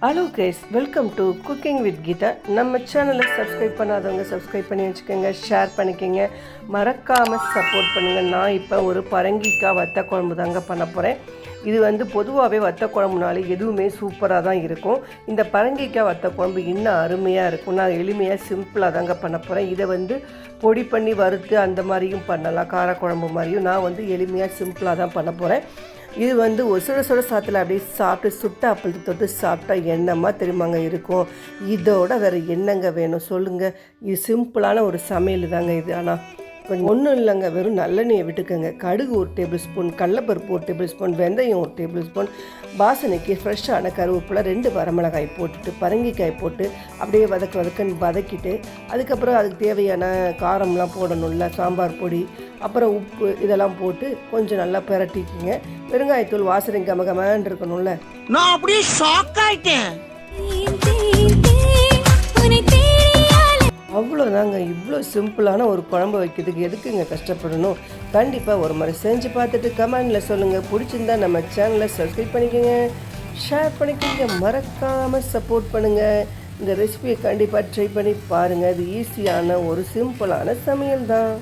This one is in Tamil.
Hello guys welcome to cooking with Geetha நம்ம சேனலை சப்ஸ்கிரைப் பண்ணாதவங்க சப்ஸ்கிரைப் பண்ணி வச்சுக்கோங்க ஷேர் பண்ணிக்கோங்க. மறக்காமல் சப்போர்ட் பண்ணுங்கள் நான் இப்போ ஒரு பரங்கிக்காய் வத்த குழம்பு தாங்க பண்ண போகிறேன் இது வந்து பொதுவாகவே வத்த குழம்புனாலே எதுவுமே சூப்பராக தான் இருக்கும். இந்த பரங்கிக்காய் வத்த குழம்பு இன்னும் அருமையாக இருக்கும். நான் எளிமையாக சிம்பிளாக தாங்க பண்ண போகிறேன் இதை வந்து பொடி பண்ணி வறுத்து அந்த மாதிரியும் பண்ணலாம். காரக்குழம்பு மாதிரியும் நான் வந்து எளிமையாக சிம்பிளாக தான் பண்ண போகிறேன் இது வந்து ஒரு சுட சுட சாத்தில் அப்படியே சாப்பிட்டு சுட்ட அப்பளத்தை தொட்டு சாப்பிட்டா என்னமா தெரியுமாங்க இருக்கும்? இதோட வேறு என்னங்க வேணும் சொல்லுங்கள் இது சிம்பிளான ஒரு சமையல் தாங்க இது. ஆனால் கொஞ்சம் ஒன்றும் இல்லைங்க வெறும் நல்லெண்ணெயை விட்டுக்கோங்க. கடுகு ஒரு டேபிள் ஸ்பூன் கடலப்பருப்பு ஒரு டேபிள் ஸ்பூன் வெந்தயம் ஒரு டேபிள் ஸ்பூன் வாசனைக்கு ஃப்ரெஷ்ஷான கருவேப்பிலை ரெண்டு வரமிளகாய் போட்டுட்டு பரங்கிக்காய் போட்டு அப்படியே வதக்க வதக்கன்னு வதக்கிட்டு அதுக்கப்புறம் அதுக்கு தேவையான காரம்லாம் போடணும்ல சாம்பார் பொடி அப்புறம் உப்பு இதெல்லாம் போட்டு கொஞ்சம் நல்லா பிரட்டிக்கிங்க. பெருங்காயத்தூள் வாசனை கமகமான்னு இருக்கணும்ல. நான் அப்படியே ஷாக் ஆயிட்டேன். அவ்வளோதாங்க இவ்வளோ சிம்பிளான ஒரு குழம்பு வைக்கிறதுக்கு எதுக்குங்க கஷ்டப்படணும்? கண்டிப்பாக ஒரு முறை செஞ்சு பார்த்துட்டு கமெண்டில் சொல்லுங்கள் பிடிச்சிருந்தா நம்ம சேனலை சப்ஸ்கிரைப் பண்ணிக்கோங்க. ஷேர் பண்ணிக்கோங்க. மறக்காமல் சப்போர்ட் பண்ணுங்கள் இந்த ரெசிபியை கண்டிப்பாக ட்ரை பண்ணி பாருங்கள் அது ஈஸியான ஒரு சிம்பிளான சமையல் தான்.